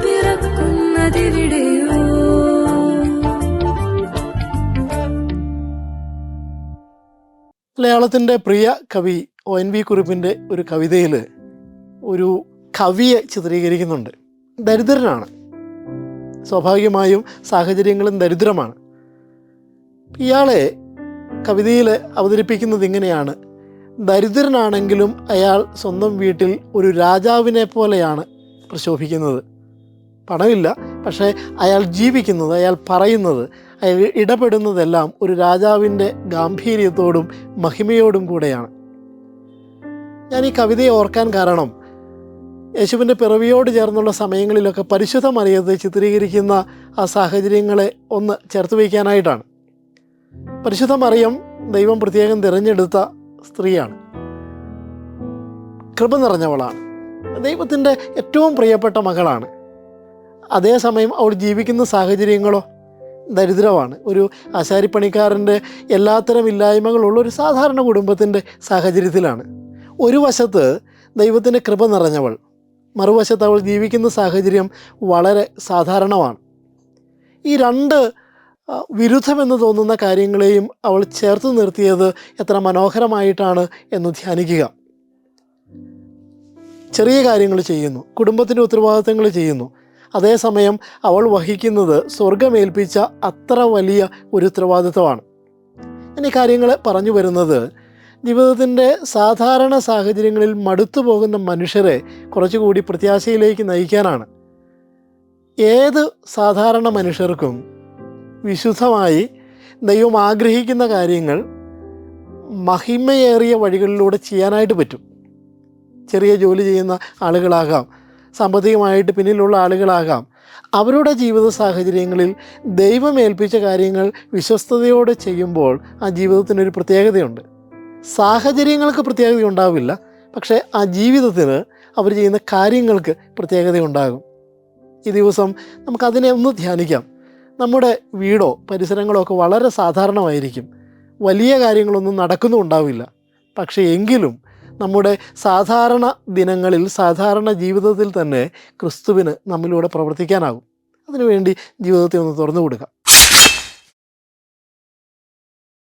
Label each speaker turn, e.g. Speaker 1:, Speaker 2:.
Speaker 1: പിറക്കുന്നതിവിടെയോ മലയാളത്തിന്റെ പ്രിയ കവി O N V കുറിപ്പിന്റെ ഒരു കവിതയിൽ ഒരു കവിയെ ചിത്രീകരിക്കുന്നുണ്ട്. ദരിദ്രനാണ്. സ്വാഭാവികമായും സാഹചര്യങ്ങളും ദരിദ്രമാണ്. ഇയാളെ കവിതയിൽ അവതരിപ്പിക്കുന്നത് ഇങ്ങനെയാണ്. ദരിദ്രനാണെങ്കിലും അയാൾ സ്വന്തം വീട്ടിൽ ഒരു രാജാവിനെ പോലെയാണ് പ്രശോഭിക്കുന്നത്. പണമില്ല. പക്ഷേ അയാൾ ജീവിക്കുന്നത് അയാൾ പറയുന്നത് അയാൾ ഇടപെടുന്നതെല്ലാം ഒരു രാജാവിന്റെ ഗാംഭീര്യത്തോടും മഹിമയോടും കൂടെയാണ്. ഞാൻ ഈ കവിതയെ ഓർക്കാൻ കാരണം യേശുവിന്റെ പിറവിയോട് ചേർന്നുള്ള സമയങ്ങളിലൊക്കെ പരിശുദ്ധ മറിയത്തെ ചിത്രീകരിക്കുന്ന ആ സാഹചര്യങ്ങളെ ഒന്ന് ചേർത്ത് വയ്ക്കാനായിട്ടാണ്. പരിശുദ്ധ മറിയം ദൈവം പ്രത്യേകം തിരഞ്ഞെടുത്ത സ്ത്രീയാണ്. കൃപ നിറഞ്ഞവളാണ്. ദൈവത്തിന്റെ ഏറ്റവും പ്രിയപ്പെട്ട മകളാണ്. അതേസമയം അവിടെ ജീവിക്കുന്ന സാഹചര്യങ്ങളോ ദരിദ്രമാണ്. ഒരു ആശാരിപ്പണിക്കാരന്റെ എല്ലാത്തരം ഇല്ലായ്മകളുള്ള ഒരു സാധാരണ കുടുംബത്തിന്റെ സാഹചര്യത്തിലാണ്. ഒരു വശത്ത് ദൈവത്തിന്റെ കൃപ നിറഞ്ഞവൾ മറുവശത്ത് അവൾ ജീവിക്കുന്ന സാഹചര്യം വളരെ സാധാരണമാണ്. ഈ രണ്ട് വിരുദ്ധമെന്ന് തോന്നുന്ന കാര്യങ്ങളെയും അവൾ ചേർത്ത് നിർത്തിയത് എത്ര മനോഹരമായിട്ടാണ് എന്ന് ധ്യാനിക്കുക. ചെറിയ കാര്യങ്ങൾ ചെയ്യുന്നു കുടുംബത്തിന്റെ ഉത്തരവാദിത്തങ്ങൾ ചെയ്യുന്നു അതേസമയം അവൾ വഹിക്കുന്നത് സ്വർഗമേൽപ്പിച്ച അത്ര വലിയ ഒരു ഉത്തരവാദിത്വമാണ്. ഈ കാര്യങ്ങൾ പറഞ്ഞു വരുന്നത് ജീവിതത്തിന്റെ സാധാരണ സാഹചര്യങ്ങളിൽ മടുത്തു പോകുന്ന മനുഷ്യരെ കുറച്ചുകൂടി പ്രത്യാശയിലേക്ക് നയിക്കാനാണ്. ഏത് സാധാരണ മനുഷ്യർക്കും വിശുദ്ധമായി ദൈവം ആഗ്രഹിക്കുന്ന കാര്യങ്ങൾ മഹിമയേറിയ വഴികളിലൂടെ ചെയ്യാനായിട്ട് പറ്റും. ചെറിയ ജോലി ചെയ്യുന്ന ആളുകളാകാം സാമ്പത്തികമായിട്ട് പിന്നിലുള്ള ആളുകളാകാം. അവരുടെ ജീവിത സാഹചര്യങ്ങളിൽ ദൈവം ഏൽപ്പിച്ച കാര്യങ്ങൾ വിശ്വസ്തയോടെ ചെയ്യുമ്പോൾ ആ ജീവിതത്തിനൊരു പ്രത്യേകതയുണ്ട്. സാഹചര്യങ്ങൾക്ക് പ്രത്യേകത ഉണ്ടാവില്ല. പക്ഷേ ആ ജീവിതത്തിന് അവർ ചെയ്യുന്ന കാര്യങ്ങൾക്ക് പ്രത്യേകത ഉണ്ടാകും. ഈ ദിവസം നമുക്കതിനെ ഒന്ന് ധ്യാനിക്കാം. നമ്മുടെ വീടോ പരിസരങ്ങളോ ഒക്കെ വളരെ സാധാരണമായിരിക്കും. വലിയ കാര്യങ്ങളൊന്നും നടക്കുന്നുണ്ടാവില്ല. പക്ഷേ എങ്കിലും നമ്മുടെ സാധാരണ ദിനങ്ങളിൽ സാധാരണ ജീവിതത്തിൽ തന്നെ ക്രിസ്തുവിന് നമ്മിലൂടെ പ്രവർത്തിക്കാനാകും. അതിനുവേണ്ടി ജീവിതത്തെ ഒന്ന് തുറന്നു കൊടുക്കാം